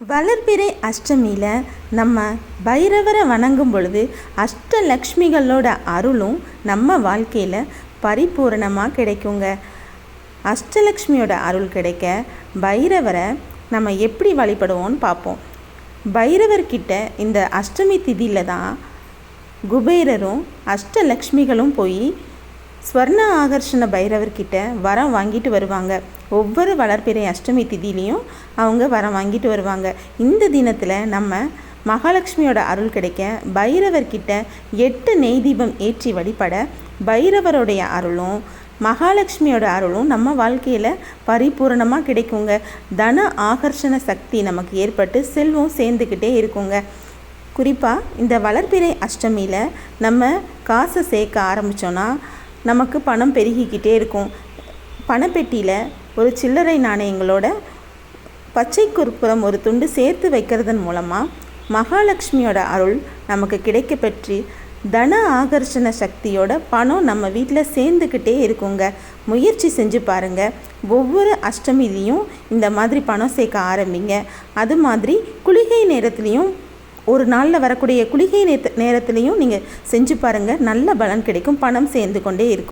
வளர்பிறை அஷ்டமியில் நம்ம பைரவரை வணங்கும் பொழுது அஷ்டலக்ஷ்மிகளோட அருளும் நம்ம வாழ்க்கையில் பரிபூரணமாக கிடைக்குங்க. அஷ்டலக்ஷ்மியோட அருள் கிடைக்க பைரவரை நம்ம எப்படி வழிபடுவோம்னு பார்ப்போம். பைரவர்கிட்ட இந்த அஷ்டமி திதியில் தான் குபேரரும் அஷ்டலக்ஷ்மிகளும் போய் ஸ்வர்ண ஆகர்ஷண பைரவர்கிட்ட வரம் வாங்கிட்டு வருவாங்க. ஒவ்வொரு வளர்ப்பிறை அஷ்டமி திதியிலையும் அவங்க வரம் வாங்கிட்டு வருவாங்க. இந்த தினத்தில் நம்ம மகாலட்சுமியோட அருள் கிடைக்க பைரவர்கிட்ட எட்டு நெய் தீபம் ஏற்றி வழிபட பைரவருடைய அருளும் மகாலட்சுமியோட அருளும் நம்ம வாழ்க்கையில் பரிபூரணமாக கிடைக்குங்க. தன ஆகர்ஷண சக்தி நமக்கு ஏற்பட்டு செல்வம் சேர்ந்துக்கிட்டே இருக்குங்க. குறிப்பாக இந்த வளர்ப்பிறை அஷ்டமியில் நம்ம காசை சேர்க்க ஆரம்பித்தோன்னா நமக்கு பணம் பெருகிக்கிட்டே இருக்கும். பணப்பெட்டியில் ஒரு சில்லறை நாணயங்களோட பச்சை குறுப்புறம் ஒரு துண்டு சேர்த்து வைக்கிறதன் மூலமாக மகாலட்சுமியோட அருள் நமக்கு கிடைக்க பெற்று தன ஆகர்ஷண சக்தியோட பணம் நம்ம வீட்டில் சேர்ந்துக்கிட்டே இருக்குங்க. முயற்சி செஞ்சு பாருங்கள் ஒவ்வொரு அஷ்டமிலையும் இந்த மாதிரி பணம் சேர்க்க ஆரம்பிங்க. அது மாதிரி குளிகை நேரத்துலையும் ஒரு நாளில் வரக்கூடிய குளிகை நேரத்துலேயும் நீங்கள் செஞ்சு பாருங்கள் நல்ல பலன் கிடைக்கும். பணம் சேர்ந்து கொண்டே இருக்கும்.